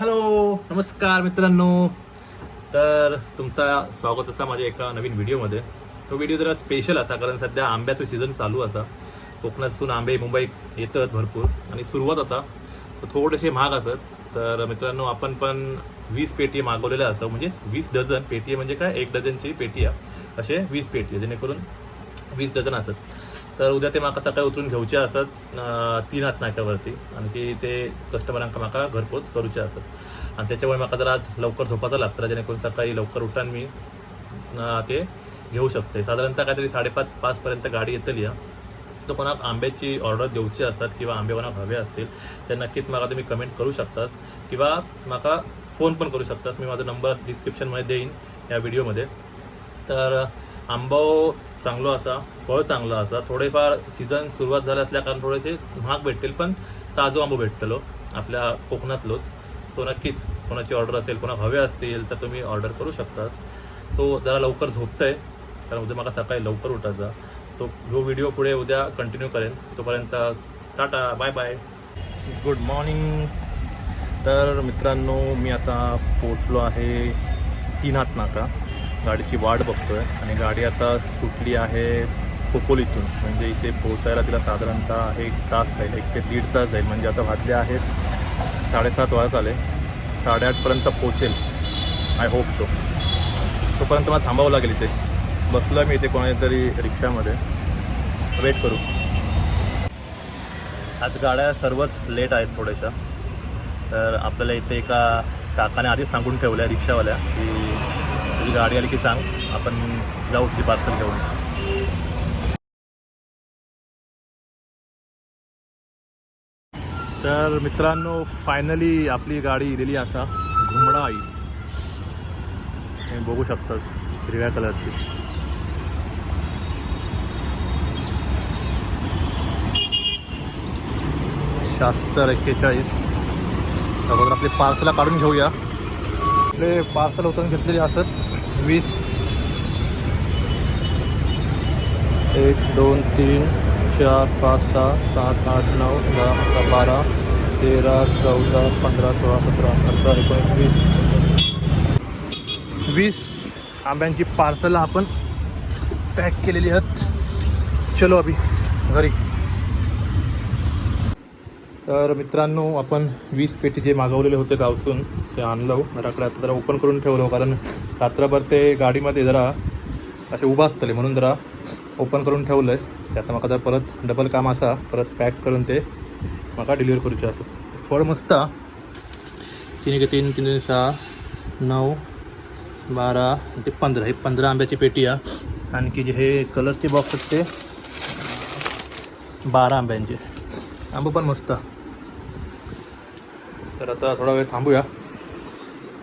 Hello नमस्कार मित्रांनो. तर तुमचा स्वागत असा माझ्या एका नवीन व्हिडिओमध्ये. तो व्हिडिओ जरा स्पेशल असा कारण सध्या आंब्याचं सीझन चालू असा. कोकणातून आंबे मुंबईत येतात भरपूर आणि सुरुवात असा. थोडेसे महाग असत. तर मित्रांनो आपण पण वीस पेटी मागवलेल्या असं म्हणजे वीस डझन. पेटी म्हणजे काय? एक डझनची पेटी आहे. असे वीस पेटी आहे जेणेकरून वीस डझन असत. तर उद्या ते म्हाका सकाळी उतरून घेवचे असत तीन हात नाक्यावरती. आणखी ते कस्टमरांका म्हाका घरपोच करूचे असत. आणि त्याच्यामुळे म्हाका जरा आज लवकर झोपायचं लागतं जेणेकरून सकाळी लवकर उठान मी ते घेऊ शकते. साधारणतः काहीतरी साडेपाच पाचपर्यंत गाडी येतली तर कोणाक आंब्याची ऑर्डर देऊची असतात किंवा आंबे कोणाक हवे असतील तर नक्कीच मला तुम्ही कमेंट करू शकतात किंवा म्हाका फोन पण करू शकतात मी माझा नंबर डिस्क्रिप्शनमध्ये देईन या व्हिडिओमध्ये तर आंबो चांगलो असा फळ चांगलं असा. थोडेफार सीझन सुरुवात झालं असल्या कारण थोडेसे महाग भेटतील पण ताजो आंबो भेटतलो आपल्या कोकणातलोच. सो नक्कीच कोणाची ऑर्डर असेल कोणा हवे असतील तर तुम्ही ऑर्डर करू शकता सो जरा लवकर झोपतंय कारण उद्या मला सकाळी लवकर उठायचा तो जो व्हिडिओ पुढे उद्या कंटिन्यू करेन तोपर्यंत टाटा बाय बाय गुड मॉर्निंग तर मित्रांनो मी आता पोचलो आहे तीन हात नाका. गाडीची वाट बघतोय. आणि गाडी आता सुटली आहे खोपोलीतून. म्हणजे इथे पोहोचायला तिला साधारणतः एक तास जाईल एक ते दीड तास जाईल. म्हणजे आता वाजले आहेत साडेसात वाजत आले. साडेआठपर्यंत पोहोचेल. आय होप सो तोपर्यंत मला थांबावं लागेल इथे. बसलो मी इथे कोणीतरी रिक्षामध्ये. वेट करू. आज गाड्या सर्वच लेट आहेत थोड्याशा. तर आपल्याला इथे एका काकाने आधीच सांगून ठेवल्या रिक्षावाल्या की तुझी गाडी आली की सांग. आपण जाऊ ती पार्सल घेऊन. तर मित्रांनो फायनली आपली गाडी इलेली असा घुमडा आई बघू शकतास हिरव्या कलरची. शहात्तर एक्केचाळीस. अगोदर आपले पार्सल काढून घेऊया. आपले पार्सल उतरून घेतलेले असत. वीस. एक दोन तीन चार पाच सहा सात आठ नऊ दहा अकरा बारा तेरा चौदा पंधरा सोळा सतरा अठरा एकोणीस वीस. वीस आंब्यांची पार्सल आपण पॅक केलेली आहेत. चलो अभि घरी. तर मित्रांनो आपण वीस पेटी जे मागवलेले होते गावसून ते आणलो. घराकडे आता जरा ओपन करून ठेवलो कारण रात्रभर ते गाडीमध्ये जरा असे उभा असतले म्हणून जरा ओपन करून ठेवलं आहे ते आता म्हाका जर परत डबल काम असा परत पॅक करून ते म्हाका डिलिव्हर करूचे असं. फळ मस्त. तीन एक तीन तीन सहा नऊ बारा ते पंधरा. हे पंधरा आंब्याची पेटी आहे आणखी जे हे कलरचे बॉक्स आहेत ते बारा आंब्यांचे. आंबं पण मस्त. तर आता थोडा वेळ थांबूया.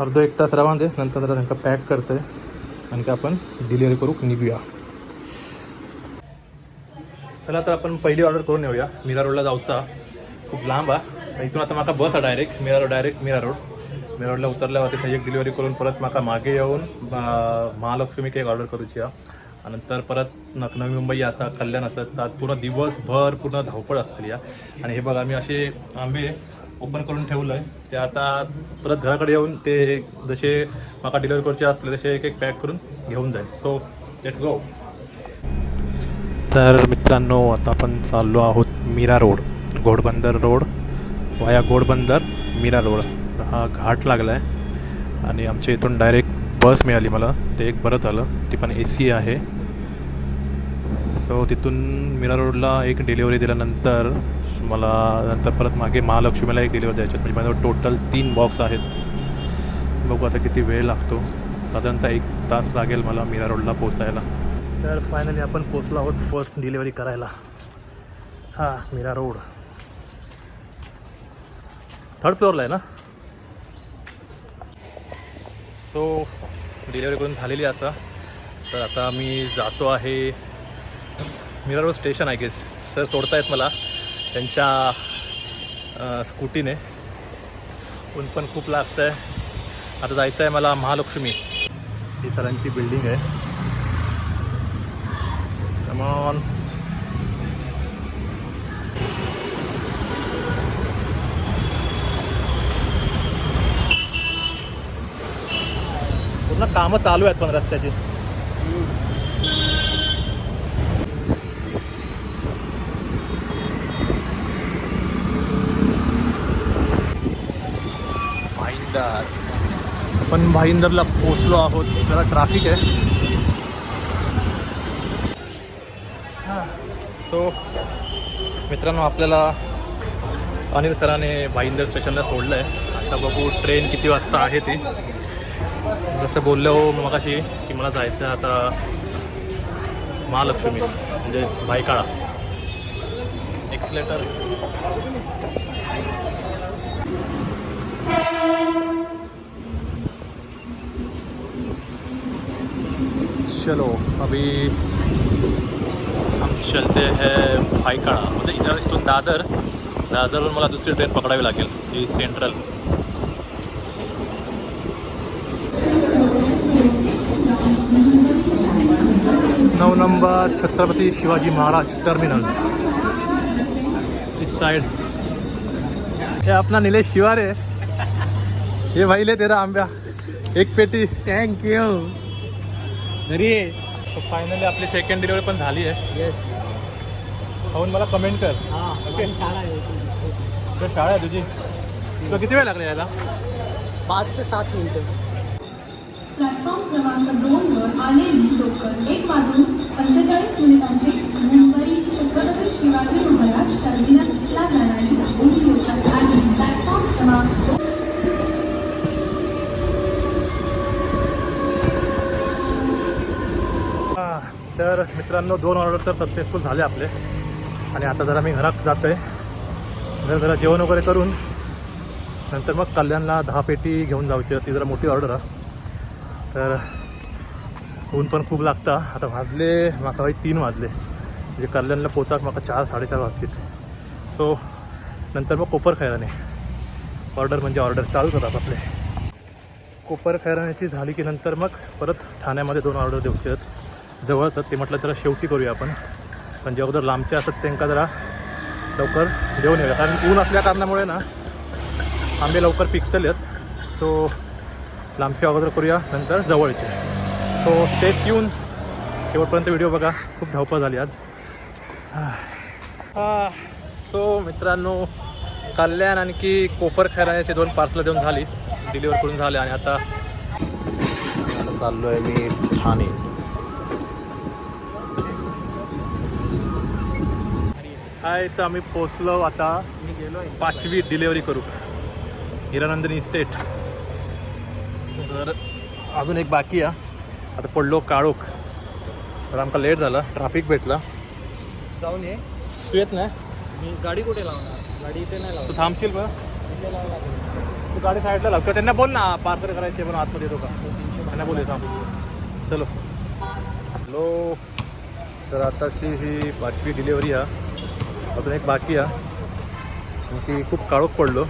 अर्धा एक तास रावा दे नंतर जरा त्यांना पॅक करते आणि का आपण डिलिव्हरी करू निघूया. चला तर आपण पहिली ऑर्डर करून येऊया. मीरा रोडला जाऊचा. खूप लांब आहे इथून आता माका बस आहे direct Mira road direct Mira road Mira रोडला उतरल्यावर तिथे एक डिलिव्हरी करून परत माका मागे येऊन महालक्ष्मी केक ऑर्डर करूची आहे नंतर परत नवी मुंबई असा कल्याण असतात पूर्ण दिवसभर पूर्ण धावपळ असतली या आणि हे बघा मी असे आंबे ओपन करून ठेवलं आहे ते आता परत घराकडे येऊन ते जसे माका डिलिव्हरी करचे असले तसे एक एक पॅक करून घेऊन जाईल. सो लेट गो तर मित्रांनो आता आपण चाललो आहोत मीरा रोड घोडबंदर रोड वाया घोडबंदर मीरा रोड. हा घाट लागला आहे आणि आमच्या इथून डायरेक्ट बस मिळाली मला. ते एक बरं झालं ती पण ए सी आहे. सो तिथून मीरा रोडला एक डिलिव्हरी दिल्यानंतर मला नंतर परत मागे महालक्ष्मीला एक डिलिव्हरी द्यायच्यात म्हणजे माझ्यावर टोटल तीन बॉक्स आहेत. बघू आता किती वेळ लागतो. साधारणतः एक तास लागेल मला मीरा रोडला पोचायला तर फायनली आपण पोचलो आहोत फर्स्ट डिलिव्हरी करायला. हा मीरा रोड थर्ड फ्लोअरला आहे ना? सो डिलिव्हरी करून झालेली असा तर आता मी जातो आहे मीरा रोड स्टेशन आहे गेस सर सोडतायत मला. त्यांच्या स्कूटीने. ऊन पण खूप लागतं आहे आता जायचं आहे मला महालक्ष्मी. ही सरांची बिल्डिंग आहे समान पूर्ण कामं चालू आहेत पण रस्त्याची. भाईंदर आपण भाईंदरला पोचलो आहोत. जरा ट्रॅफिक आहे. सो मित्रांनो आपल्याला अनिल सराने भाईंदर स्टेशनला सोडलं आहे आता बघू ट्रेन किती वाजता आहे ती. जसं बोललो मगाशी की मला जायचं आहे आता महालक्ष्मी म्हणजे भायकाळा एक्सलेटर चलो अभी हम चलते हैं भाईकाळा म्हणजे इथं इथून दादर दादरवरून मला दुसरी ट्रेन पकडावी लागेल ही सेंट्रल नऊ नंबर छत्रपती शिवाजी महाराज टर्मिनल इस साइड हे अपना निलेश शिवारे. हे भाई ले तेरा आंब्या। एक पेटी। Thank you. घरी फायनली आपली सेकंड डिलिव्हरी पण झाली आहे. येस खाऊन मला कमेंट कर. हाँ Okay. शाळा आहे तुझी. तुला किती वेळ लागला यायला? पाच ते सात मिनिटं. प्लॅटफॉर्म क्रमांक दोन वर आलेली लोकल मित्रांनो दोन ऑर्डर तर सक्सेसफुल झाले आपले. आणि आता जरा मी घरात जातो आहे जरा जरा जेवण वगैरे करून नंतर मग कल्याणला दहा पेटी घेऊन जाऊची ती जरा मोठी ऑर्डर आहे. तर ऊन पण खूप लागता. आता वाजले माका भाई तीन वाजले. म्हणजे कल्याणला पोचाक माका चार साडेचार वाजतील सो नंतर मग कोपर खैराने. ऑर्डर म्हणजे ऑर्डर चालू करतात आपले. कोपर खैराण्याची झाली की नंतर मग परत ठाण्यामध्ये दोन ऑर्डर देऊचे आहेत. जवळच ते म्हटलं जरा शेवटी करूया आपण. पण जे अगोदर लांबचे असतात त्यांना जरा लवकर देऊन येऊया. कारण ऊन असल्या कारणामुळे ना आंबे लवकर पिकतलेत सो लांबचे अगोदर करूया नंतर जवळचे. सो स्टेट येऊन शेवटपर्यंत व्हिडिओ बघा. खूप धावपळ झाली आज. सो मित्रांनो कल्याण आणखी कोफर खैराण्याचे दोन पार्सल देऊन झाली. डिलिव्हर करून झाले आणि आता आता चाललो आहे मी ठाणे. हाय तर आम्ही पोचलो आता मी गेलो पाचवी डिलिव्हरी करू. हिरानंदिनी इस्टेट तर अजून एक बाकी आहे. आता पडलो काळोख. तर आमका लेट झाला ट्रॅफिक भेटला. जाऊन ये. तू येत नाही. मी गाडी कुठे लावणार? गाडी इथे नाही तू लावणार थांबशील बघ इथे लावावं लागेल तू गाडी साईडला लाव. त्यांना बोल ना पार्सल करायचे पण आतमध्ये येतो का? त्यांना बोल येतो. चलो. हॅलो. तर आताची ही पाचवी डिलिव्हरी आहे. अजून एक बाकी आहे. की खूप काळोख पडलो.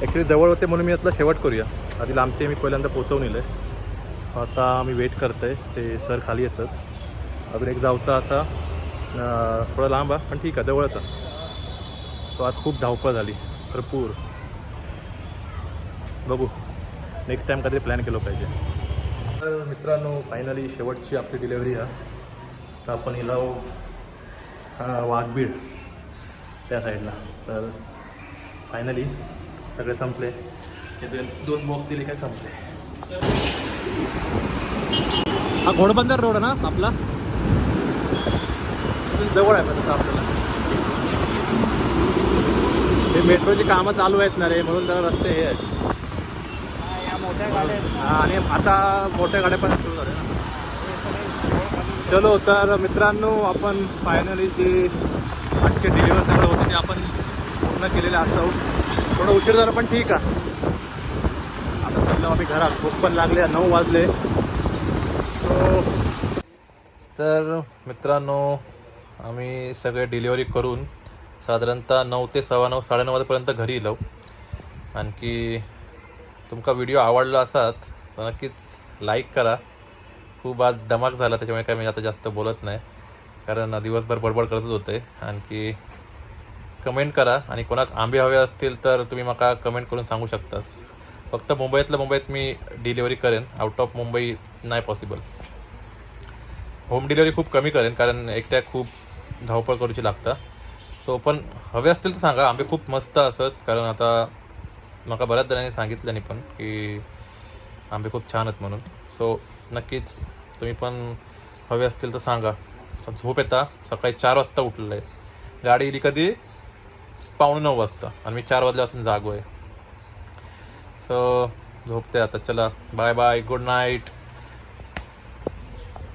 ॲक्च्युली जवळ होते म्हणून मी यातला शेवट करूया. आधी लांबचे मी पहिल्यांदा पोचवून येलं आहे आता आम्ही वेट करत आहे ते सर खाली येतात. अजून एक जाऊचा असा थोडा लांब आहे पण ठीक आहे जवळच आहे. सो आज खूप धावपळ झाली. भरपूर. बघू. नेक्स्ट टाईम काहीतरी प्लॅन केलं पाहिजे. तर मित्रांनो फायनली शेवटची आपली डिलेवरी आहे. तर आपण हिला वाघबीड. त्या साईडला. तर फायनली सगळे संपले. दोन बॉक्स दिले काय संपले. हा घोडबंदर रोड ना आपला? जवळ आहे पण आपल्याला. हे मेट्रोची कामं चालू आहेत ना रे म्हणून जरा रस्ते हे आहेत. या मोठ्या गाड्या आणि आता मोठ्या गाड्या पण सुरू झाल्या चलो तर मित्रांनो आपण फायनली जी आजचे डिलिव्हर सगळं पूर्ण केलेले असतो थोडं उशीर झालं पण ठीक आहे. आता चाललो आम्ही घरात भूक पण लागले नऊ वाजले. तर मित्रांनो आम्ही सगळे डिलिव्हरी करून साधारणतः नऊ ते सव्वा नऊ साडेनऊ वाजेपर्यंत घरी येलो. आणखी तुमका व्हिडिओ आवडला असात तर नक्कीच लाईक करा. खूप आज धमाक झाला त्याच्यामुळे काय मी आता जास्त बोलत नाही. कारण दिवसभर बडबड करतच होते. आणखी कमेंट करा. आणि कोणाक आंबे हवे असतील तर तुम्ही मला कमेंट करून सांगू शकता फक्त मुंबईतल्या मुंबईत मी डिलिव्हरी करेन. आउट ऑफ मुंबई नाही पॉसिबल होम डिलिव्हरी खूप कमी करेन कारण एकट्या खूप धावपळ करूची लागता. सो पण हवे असतील तर सांगा. आंबे खूप मस्त असत कारण आता मला बऱ्याच जणांनी सांगितल्यानी पण की आंबे खूप छान आहेत म्हणून. सो नक्कीच तुम्ही पण हवे असतील तर सांगा. झोप येता. सकाळी चार वाजता उठलेलं आहे गाडी इली कधी? पावणे नऊ वाजता. आणि मी चार वाजल्यापासून जागो आहे सो झोपते आता. चला. Bye bye good night